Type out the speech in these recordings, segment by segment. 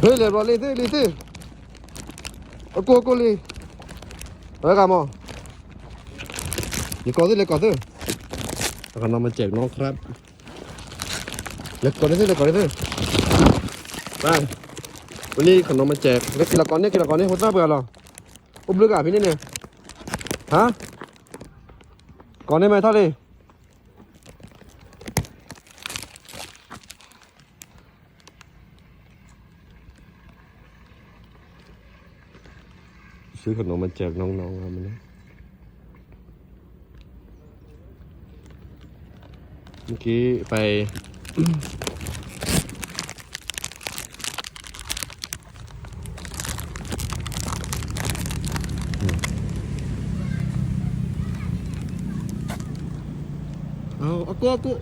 เฮ้ยเลยบอลเลยสิเลยสิเอากูกูเลยเฮ้ยกามออย่าก่อนสิเลยก่อนสิแล้วก็นำมาแจกน้องครับเล็กก่อนสิเล็กก่อนสิไปวันนี้ขนมมาแจกเล็กกินละก่อนเนี่ยกินละก่อนเนี่ยหัวตาเบื่อหรออุ้มลึกอะพี่นี่เนี่ยฮะก่อนได้ไหมท่าไหร่ ซื้อขนมมาแจกน้องๆครับมันนี้เมื่อกี้ไป เอาอากูอากู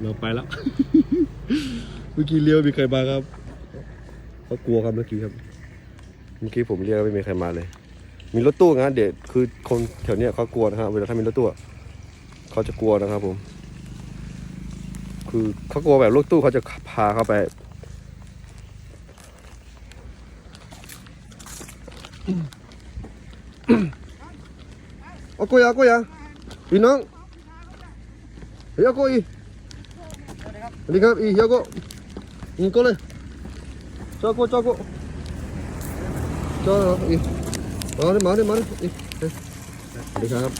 เราไปแล้ว เมื่อกี้เลี้ยวมีใครมาครับเขากลัวครับเมื่อกี้ครับ เมื่อกี้ผมเรียกไม่มีใครมาเลย มีรถตู้งั้นเด็ดคือคนแถวเนี้ยเขากลัวนะครับเวลาถ้ามีรถตู้เขาจะกลัวนะครับผม คือเขากลัวแบบรถตู้เขาจะพาเขาไปเอากุยเอากุยอะพี่น้องเฮ้ยเอากุยสวัสดีครับอีเฮียกุอีกุเลยจอกุจ จ้าอีมาดิมาดิมาดิอีกสวัสดีครับ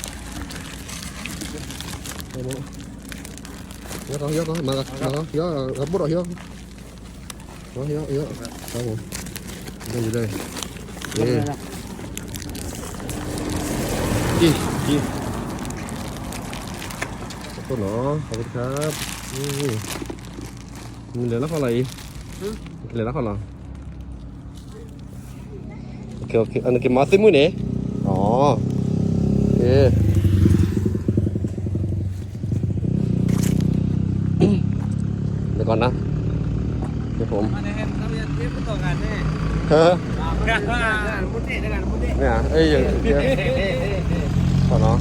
เยอะเขาเยอะเขามากับมากับเยอะกับบุตรเยอะเขาเยอะเยอะครับผมได้อยู่ได้เย้จีจีขอบคุณเนาะขอบคุณครับนี่เหลือแล้วเท่าไหร่เหลือแล้วเท่าไหร่ คเดี๋ยวก่อนนะเดี๋ยวผมมาในแฮมเราจะเทียบต่อกันแน่เฮ้อมุดเตะด้วยกันมุดเตะ เนี่ยเอ้ยเดี๋ยวเดี๋ยวก่อนเนาะ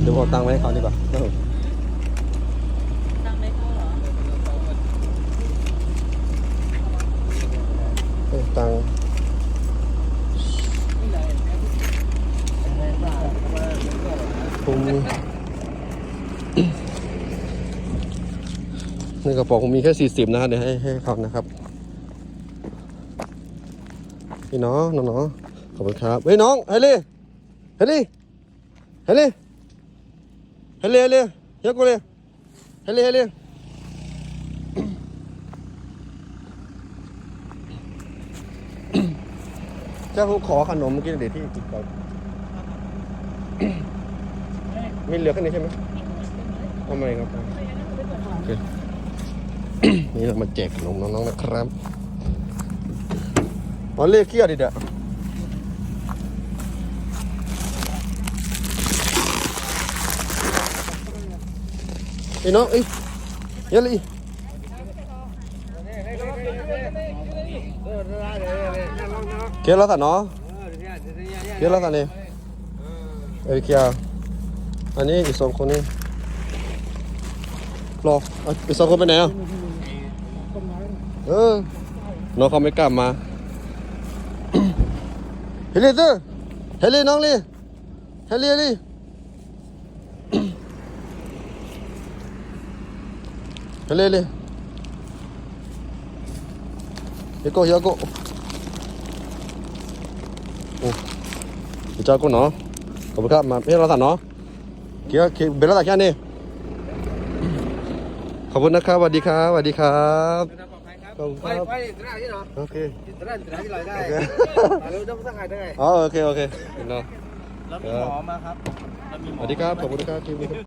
เดี๋ยวเอาตังค์ไว้ให้เขาดีกว่าครับผม ตังค์ไม่เข้าเหรอ เอ้ยตังค์ ผมในกระป๋าผมมีแค่สี่สิบนะเดี๋ยวให้ให้เขานะครับ พี่น้องน้องๆขอบคุณครับเฮ้ยน้องเฮลี่เฮลี่เฮลี่เฮลี่เฮลี่เฮียกูเลยเฮลี่เฮลี่เจ้าเขาขอขนมเมื่อกี้เดี๋ยวที่ติดก่อน มีเหลือแค่นี้ใช่ไหมทำไมครับโอเคนี่เรามาแจกขนมน้องๆนะครับมาเรียกเกียร์ดิเด้อ Ê nó, ê Nhớ đi Kia lá thằng nó Kia lá thằng này Ê kia Anh ấy, isong con này อันนี้อีกสองคนนี่รออาอีกสองคนไปไหนอะเออน้องเขาไม่กลับมา เฮลี่ส์เฮลี่น้องลี่เฮลี่เลี่เฮลี่เลี่เยโกเยโกโอ้เจ้ากูเนาะขอบคุณครับมาให้เราสั่นเนาะ เกี่ยวเกี่ยวเบลล่าตักแค่นี้ขอบคุณนะครับสวัสดีครับสวัสดีครับขอบคุณไปครับไปตราที่เนาะโอเคตราตราที่ลอยได้โอเคเราต้องสักหายได้อ๋อโอเคโอเคเห็นเนาะเรามีหมอมาครับเรามีหสมอวัสดีครับขอบคุณครับคลิปนี้ครับ